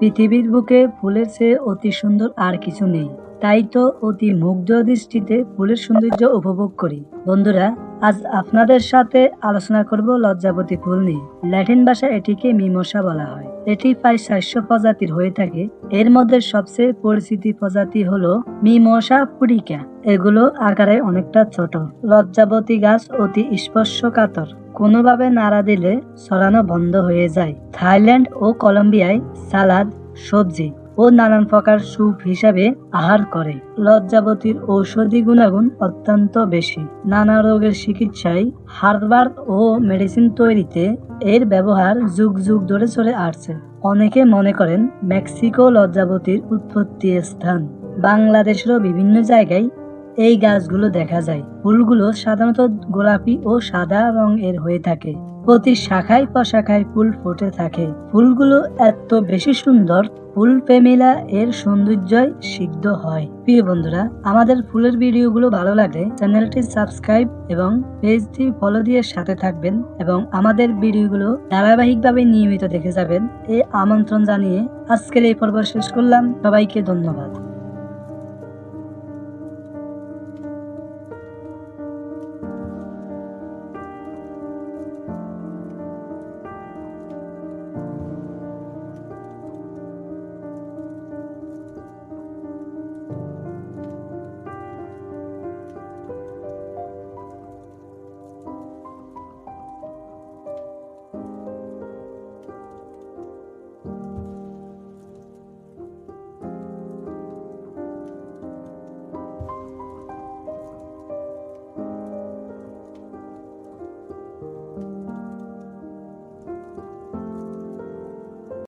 পৃথিবীর বুকে ফুলের চেয়ে অতি সুন্দর আর কিছু নেই। তাই তো অতি মুগ্ধ দৃষ্টিতে ফুলের সৌন্দর্য উপভোগ করি। বন্ধুরা, আজ আপনাদের সাথে আলোচনা করব লজ্জাবতী ফুল নিয়ে। ল্যাটিন ভাষায় এটিকে মিমোসা বলা হয়। এটি প্রায় চারশো প্রজাতির হয়ে থাকে। এর মধ্যে সবচেয়ে পরিচিত প্রজাতি হল মিমোসা পুরিকা। এগুলো আকারে অনেকটা ছোট। লজ্জাবতী গাছ অতি স্পর্শকাতর। কোনোভাবে নাড়া দিলে ছড়ানো বন্ধ হয়ে যায়। থাইল্যান্ড ও কলম্বিয়ায় সালাদ, সবজি ও নানান প্রকার স্যুপ হিসাবে আহার করে। লজ্জাবতীর ঔষধি গুণাগুণ অত্যন্ত বেশি। নানা রোগের চিকিৎসায় হার্বাল ও মেডিসিন তৈরিতে এর ব্যবহার যুগ যুগ ধরে চলে আসছে। অনেকে মনে করেন মেক্সিকো লজ্জাবতীর উৎপত্তি স্থান। বাংলাদেশেরও বিভিন্ন জায়গায় এই গাছগুলো দেখা যায়। ফুলগুলো সাধারণত গোলাপি ও সাদা রং এর হয়ে থাকে। প্রতি শাখায় প্রশাখায় ফুল ফুটে থাকে। ফুলগুলো এত বেশি সুন্দর, ফুল প্রেমিলা এর সৌন্দর্যই সিদ্ধ হয়। প্রিয় বন্ধুরা, আমাদের ফুলের ভিডিওগুলো ভালো লাগলে চ্যানেলটি সাবস্ক্রাইব এবং পেজটি ফলো দিয়ে সাথে থাকবেন এবং আমাদের ভিডিওগুলো ধারাবাহিকভাবে নিয়মিত দেখে যাবেন। এই আমন্ত্রণ জানিয়ে আজকের এই পর্ব শেষ করলাম। সবাইকে ধন্যবাদ।